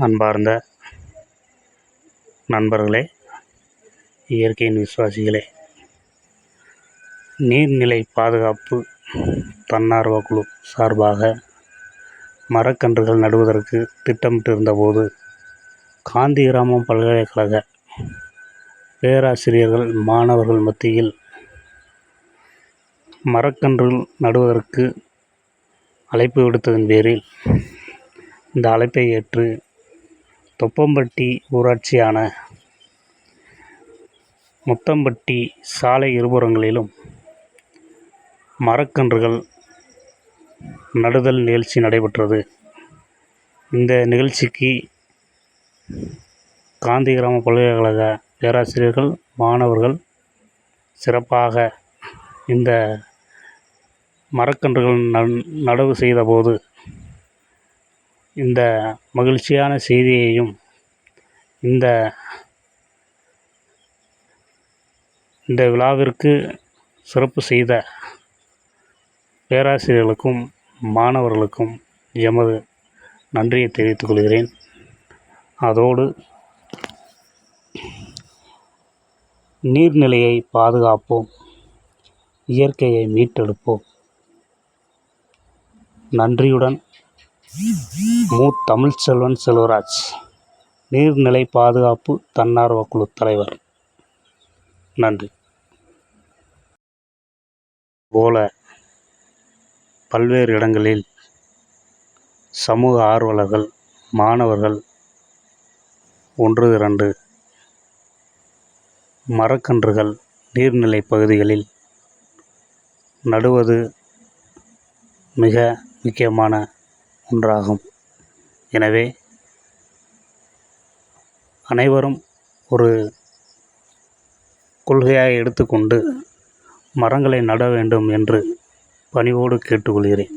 அன்பார்ந்த நண்பர்களே இயற்கையின் விசுவாசிகளே நீர்நிலை பாதுகாப்பு தன்னார்வ குழு சார்பாக மரக்கன்றுகள் நடுவதற்கு திட்டமிட்டிருந்தபோது காந்தி கிராமம் பல்கலைக்கழக பேராசிரியர்கள் மாணவர்கள் மத்தியில் மரக்கன்றுகள் நடுவதற்கு அழைப்பு விடுத்ததன் பேரில் இந்த அழைப்பை ஏற்று தொப்பம்பட்டி ஊராட்சியான முத்தம்பட்டி சாலை இருபுறங்களிலும் மரக்கன்றுகள் நடுதல் நிகழ்ச்சி நடைபெற்றது. இந்த நிகழ்ச்சிக்கு காந்தி கிராம பல்கலைக்கழக பேராசிரியர்கள் மாணவர்கள் சிறப்பாக இந்த மரக்கன்றுகள் நன் நடவு செய்தபோது இந்த மகிழ்ச்சியான செய்தியையும் இந்த இந்த விழாவிற்கு சிறப்பு செய்த பேராசிரியர்களுக்கும் மாணவர்களுக்கும் எமது நன்றியை தெரிவித்துக் கொள்கிறேன். அதோடு நீர்நிலையை பாதுகாப்போம் இயற்கையை மீட்டெடுப்போம். நன்றியுடன் மு தமிழ்ச்செல்வன் செல்வராஜ் நீர்நிலை பாதுகாப்பு தன்னார்வ குழு தலைவர். நன்றி. போல பல்வேறு இடங்களில் சமூக ஆர்வலர்கள் மாணவர்கள் ஒன்று இரண்டு மரக்கன்றுகள் நீர்நிலை பகுதிகளில் நடுவது மிக முக்கியமான ஒன்றாகும். எனவே அனைவரும் ஒரு கொள்கையாக எடுத்துக்கொண்டு மரங்களை நட வேண்டும் என்று பணிவோடு கேட்டுக்கொள்கிறேன்.